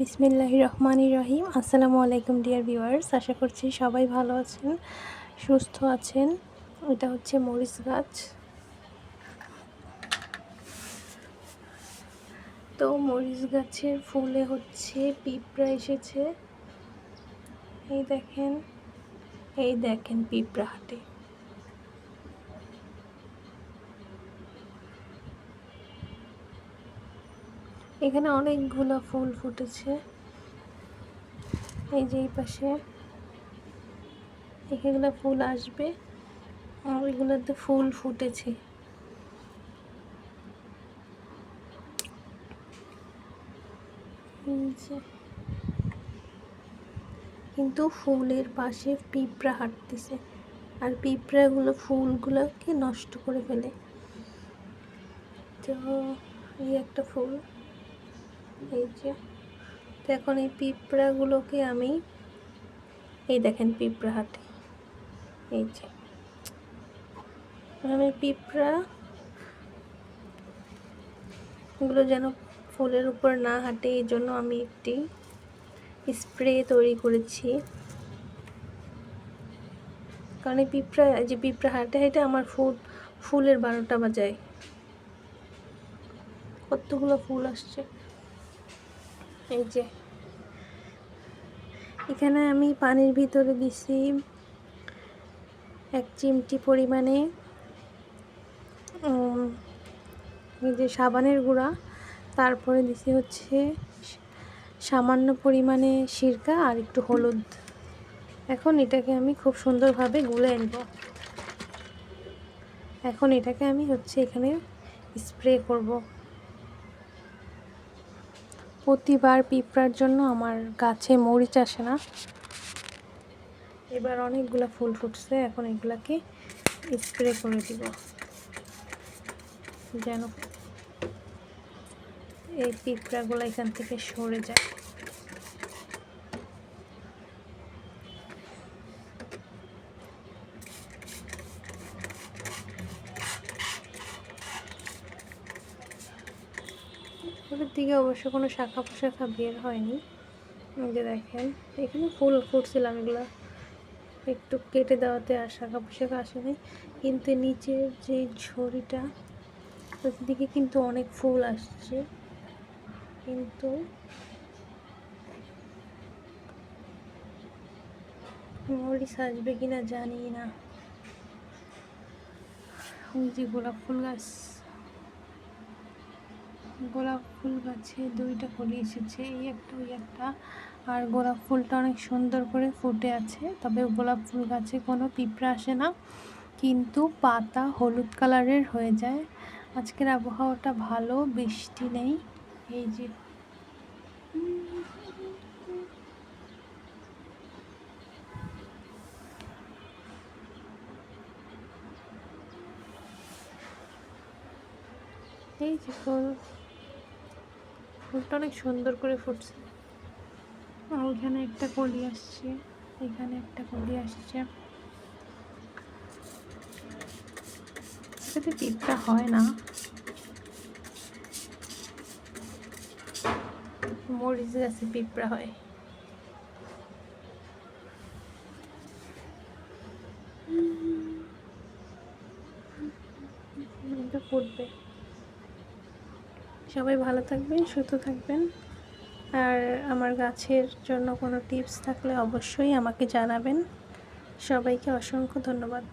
বিসমিল্লাহ রহমানি রহিম। আসসালামু আলাইকুম, ডিয়ার ভিউয়ার্স। আশা করছি সবাই ভালো আছেন, সুস্থ আছেন। এটা হচ্ছে মরিচ গাছ। তো মরিচ গাছের ফুলে হচ্ছে পিঁপড়া এসেছে। এই দেখেন এই দেখেন পিঁপড়া হাটে। এখানে অনেকগুলো ফুল ফুটেছে। এই যে এই পাশে এখানে ফুল আসবে আর এগুলোতে ফুল ফুটেছে। কিন্তু ফুলের পাশে পিঁপড়া হাঁটতেছে আর পিঁপড়াগুলো ফুলগুলোকে নষ্ট করে ফেলে। তো এই একটা ফুল। এই যে, তো এখন এই পিঁপড়াগুলোকে আমি, এই দেখেন পিঁপড়া হাটে এই যে। আমি পিঁপড়া, এগুলো যেন ফুলের উপর না হাঁটে, এই জন্য আমি একটি স্প্রে তৈরি করেছি। কারণ এই পিঁপড়া যে পিঁপড়া হাঁটে হেঁটে আমার ফুল, ফুলের বারোটা বাজায়। কতগুলো ফুল আসছে। এই যে। এখানে আমি পানির ভিতরে দিছি এক চিমটি পরিমাণে এই যে সাবানের গুঁড়া। তারপরে দিছি হচ্ছে সামান্য পরিমাণে সিরকা আর একটু হলুদ। এখন এটাকে আমি খুব সুন্দরভাবে গুলে নেব এখন এটাকে আমি হচ্ছে এখানে স্প্রে করব। প্রতিবার পিঁপড়ার জন্য আমার গাছে মরিচ আসে না। এবার অনেকগুলো ফুল ফুটছে, এখন এগুলাকে স্প্রে করে দিব। যেন এই পিঁপড়াগুলো এখান থেকে সরে যায়। ওদের দিকে অবশ্য কোনো শাখা পোশাখা বের হয়নি। যে দেখেন, এখানে ফুল ফুটছিলাম এগুলো। একটু কেটে দেওয়াতে আর শাখা পোশাখা আসেনি। কিন্তু নিচের যে ঝড়িটা দিকে কিন্তু অনেক ফুল আসছে। কিন্তু মরিচ আসবে কিনা জানি না। যে গোলাপ ফুল গাছ। গোলাপ ফুল গাছে দুইটা কলি এসেছে, এই একটা, ওই একটা। আর গোলাপ ফুলটা অনেক সুন্দর করে ফুটে আছে, তবে গোলাপ ফুল গাছে কোনো পিঁপড়া আসে না। কিন্তু পাতা হলুদ কালারের হয়ে যায়। আজকের আবহাওয়াটা ভালো, বৃষ্টি নেই, এই যে। এই যে ফুলটা অনেক সুন্দর করে ফুটছে। ওইখানে একটা কলি আসছে। এখানে একটা কলি আসছে। এটাতে পিঁপড়া হয় না। মরিচ গাছে পিঁপড়া হয়। এটা ফুটবে। সবাই ভালো থাকবেন, সুস্থ থাকবেন। আর আমার গাছের জন্য কোনো টিপস থাকলে অবশ্যই আমাকে জানাবেন। সবাইকে অসংখ্য ধন্যবাদ।